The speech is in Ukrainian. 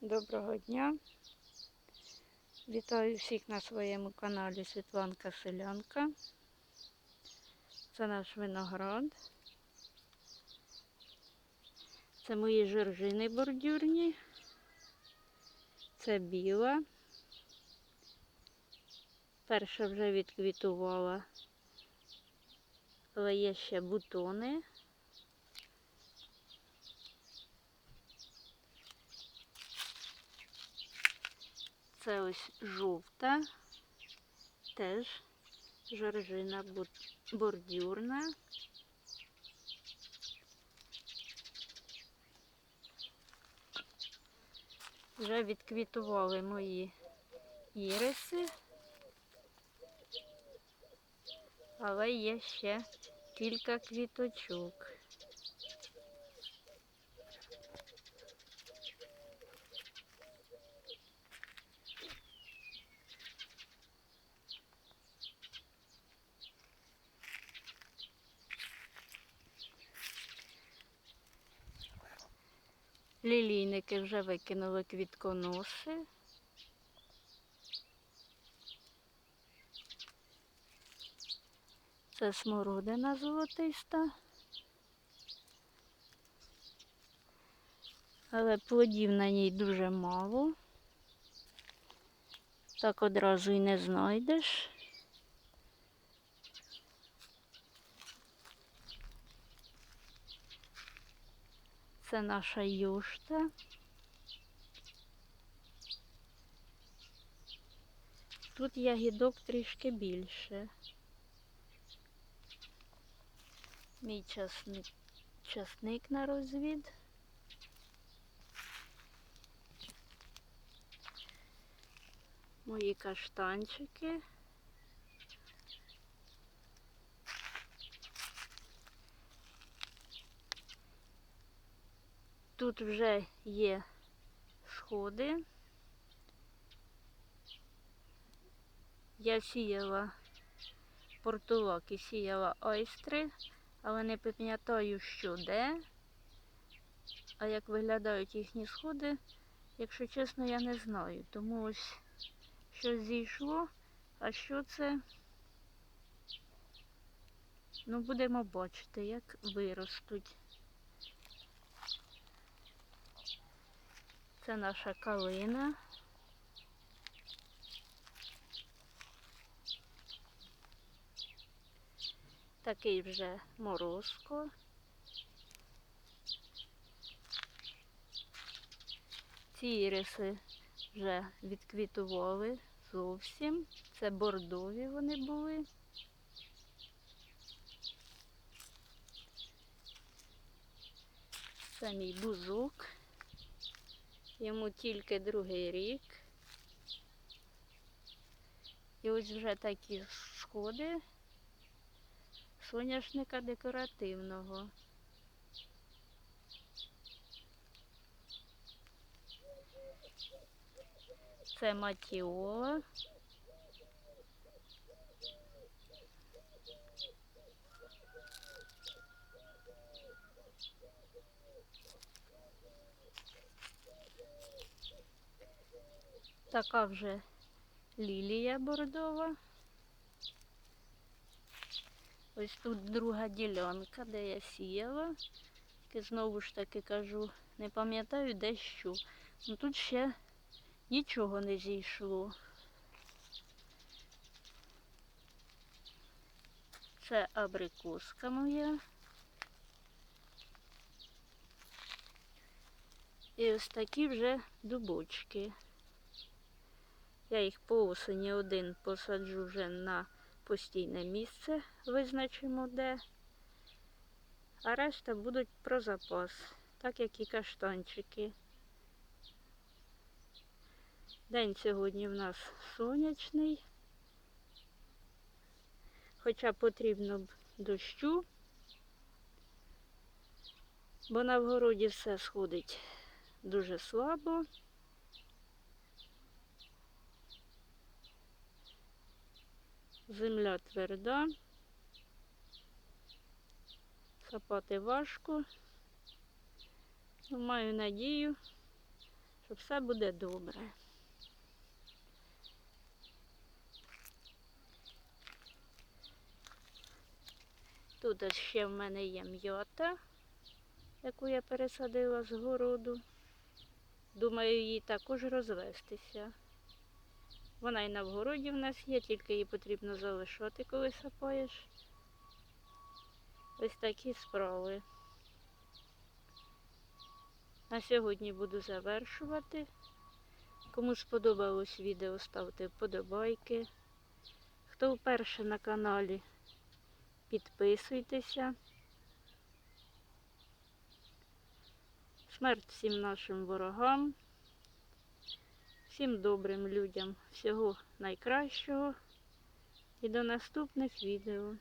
Доброго дня. Вітаю всіх на своєму каналі Світланка Селянка. Це наш виноград. Це мої жоржини бордюрні. Це біла. Перша вже відквітувала, але є ще бутони. Це ось жовта, теж жоржина бордюрна. Вже відквітували мої іриси, але є ще кілька квіточок. Лілійники вже викинули квітконоси. Це смородина золотиста. Але плодів на ній дуже мало. Так одразу і не знайдеш. Це наша юшта. Тут ягідок трішки більше. Мій часник, часник на розвід. Мої каштанчики. Тут вже є сходи. Я сіяла портулак і сіяла ойстри, але не пам'ятаю, що де. А як виглядають їхні сходи, якщо чесно, я не знаю. Тому ось щось зійшло, а що це? Ну, будемо бачити, як виростуть. Це наша калина. Такий вже морозко. Ці іриси вже відквітували зовсім. Це бордові вони були. Це мій бузок. Йому тільки другий рік. І ось вже такі сходи соняшника декоративного. Це матіола. Така вже лілія бордова. Ось тут друга ділянка, де я сіяла. Тільки знову ж таки кажу, не пам'ятаю де що. Ну тут ще нічого не зійшло. Це абрикоска моя. І ось такі вже дубочки. Я їх по осені один посаджу вже на постійне місце, визначимо де. А решта будуть про запас, так як і каштанчики. День сьогодні в нас сонячний, хоча потрібно б дощу, бо на вгороді все сходить дуже слабо. Земля тверда. Сапати важко. Ну, Маю надію, що все буде добре. Тут ще в мене є м'ята, яку я пересадила з городу. Думаю, їй також розвестися. Вона і на вгороді в нас є, тільки її потрібно залишати, коли сапаєш. Ось такі справи. На сьогодні буду завершувати. Кому сподобалось відео, ставте вподобайки. Хто вперше на каналі, підписуйтеся. Смерть всім нашим ворогам, всім добрим людям всього найкращого і до наступних відео.